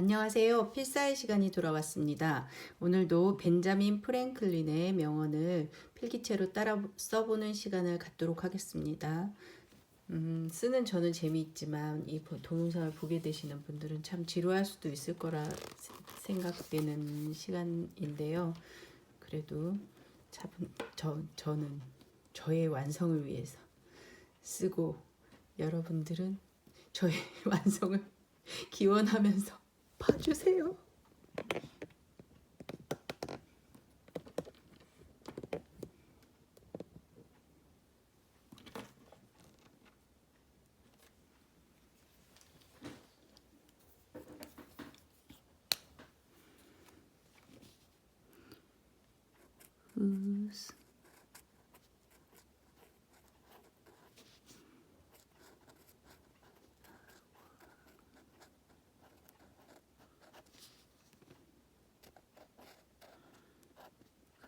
안녕하세요. 필사의 시간이 돌아왔습니다. 오늘도 벤자민 프랭클린의 명언을 필기체로 따라 써보는 시간을 갖도록 하겠습니다. 음, 쓰는 저는 재미있지만 이 보- 동영상을 보게 되시는 분들은 참 지루할 수도 있을 거라 세- 생각되는 시간인데요. 그래도 차분, 저, 저는 저의 완성을 위해서 쓰고 여러분들은 저의 완성을 기원하면서 봐주세요. Who's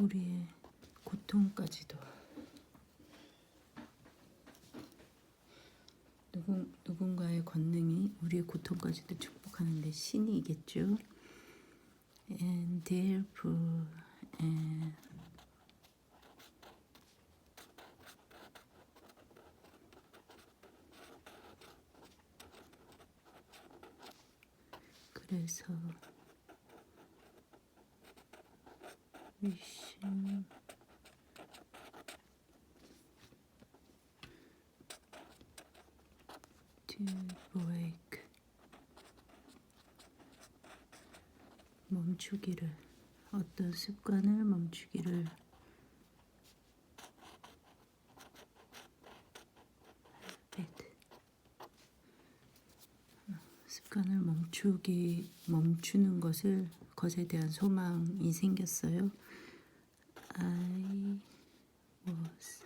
우리의 고통까지도 누군, 누군가의 권능이 우리의 고통까지도 축복하는데 신이겠죠. And therefore, and 그래서 to break 멈추기를 어떤 습관을 멈추기를. 습관을 멈추기 멈추는 것을 것에 대한 소망이 생겼어요. I was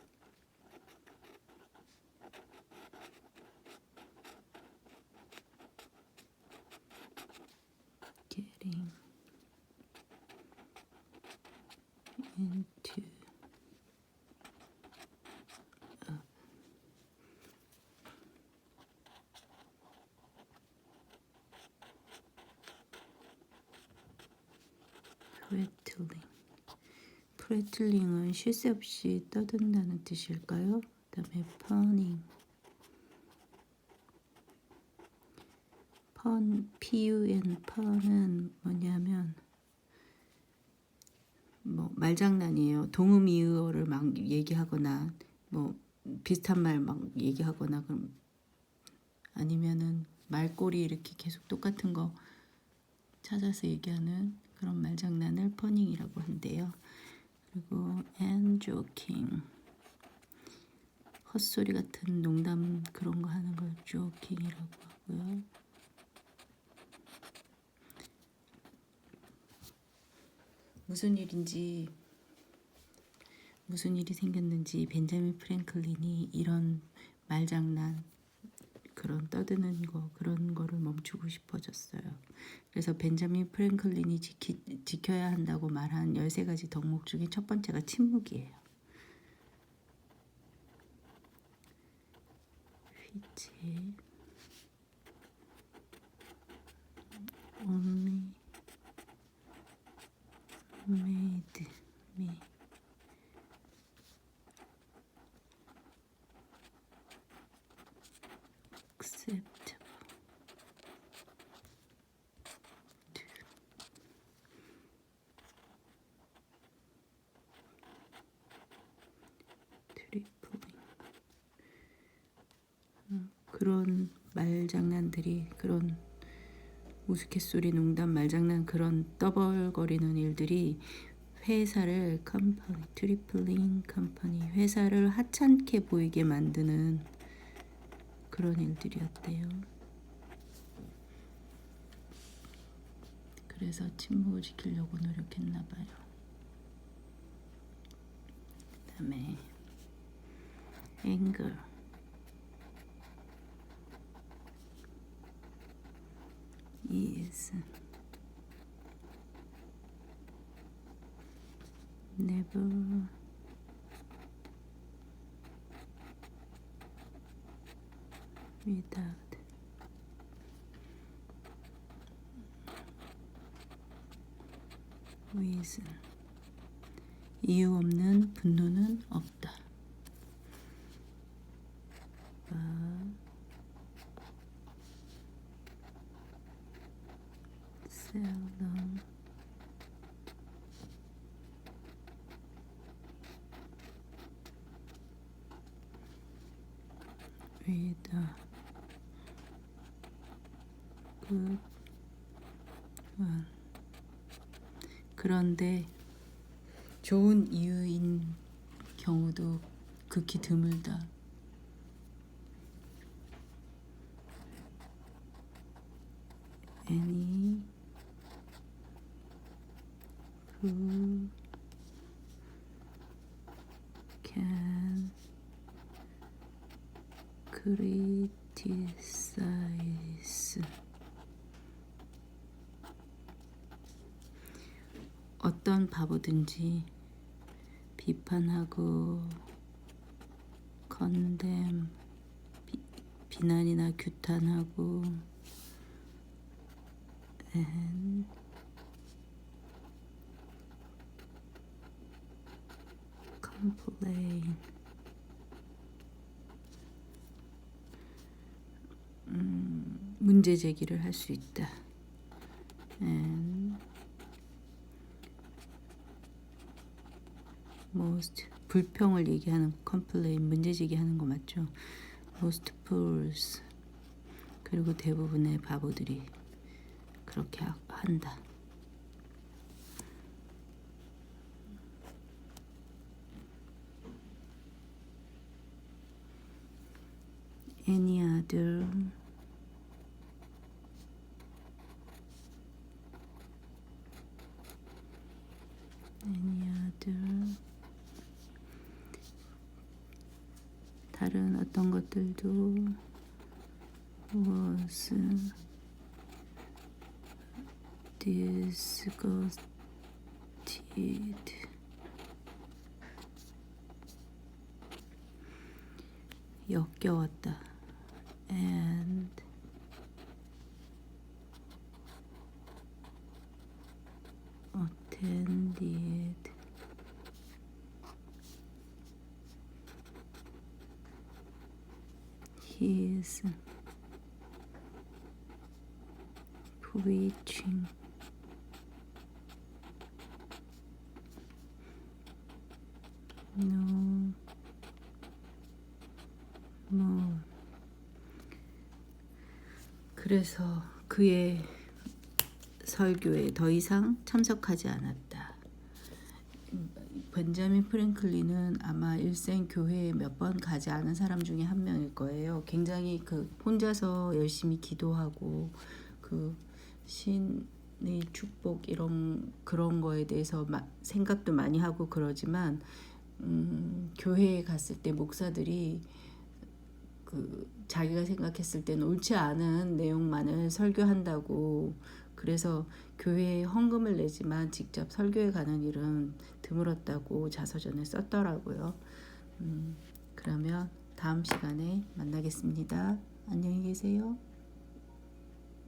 getting into 프레틀링은 쉴 새 없이 떠든다는 뜻일까요? 그 다음에 퍼닝 펀 PUN 펀은 뭐냐면 뭐 말장난이에요. 동음이의어를 막 얘기하거나 뭐 비슷한 말 막 얘기하거나 그럼 아니면은 말꼬리 이렇게 계속 똑같은 거 찾아서 얘기하는 그런 말장난을 퍼닝이라고 한대요. 그리고 and joking 헛소리 같은 농담 그런 거 하는 걸 joking이라고 하고요. 무슨 일인지 무슨 일이 생겼는지 벤자민 프랭클린이 이런 말장난 그런 떠드는 거 그런 거를 멈추고 싶어졌어요. 그래서 벤자민 프랭클린이 지키, 지켜야 한다고 말한 13가지 덕목 중에 첫 번째가 침묵이에요. only made me acceptable to 트리플링 그런 말장난들이 그런 우스갯소리 농담 말장난 그런 떠벌거리는 일들이 회사를 컴퍼니 트리플링 컴퍼니 회사를 하찮게 보이게 만드는 그런 일들이었대요. 그래서 침묵을 지키려고 노력했나 봐요. 그다음에 anger is never without reason 이유 없는 분노는 없다. 그런데 좋은 이유인 경우도 극히 드물다. any who can criticize 어떤 바보든지 비판하고 컨뎀 비, 비난이나 규탄하고 and complain. 음, 문제 제기를 할 수 있다. and most 불평을 얘기하는 complain 문제 제기하는 거 맞죠? most fools 그리고 대부분의 바보들이 그렇게 하- 한다. Any other any other 다른 어떤 것들도 was disgusted 역겨웠다 and attended. His preaching. No 그래서 그의 설교에 더 이상 참석하지 않았다. 벤자민 프랭클린은 아마 일생 교회에 몇 번 가지 않은 사람 중에 한 명일 거예요. 굉장히 그 혼자서 열심히 기도하고 그 신의 축복 이런 그런 거에 대해서 마, 생각도 많이 하고 그러지만 음, 교회에 갔을 때 목사들이 그 자기가 생각했을 때는 옳지 않은 내용만을 설교한다고 그래서 교회에 헌금을 내지만 직접 설교에 가는 일은 드물었다고 자서전에 썼더라고요. 음, 그러면 다음 시간에 만나겠습니다. 안녕히 계세요.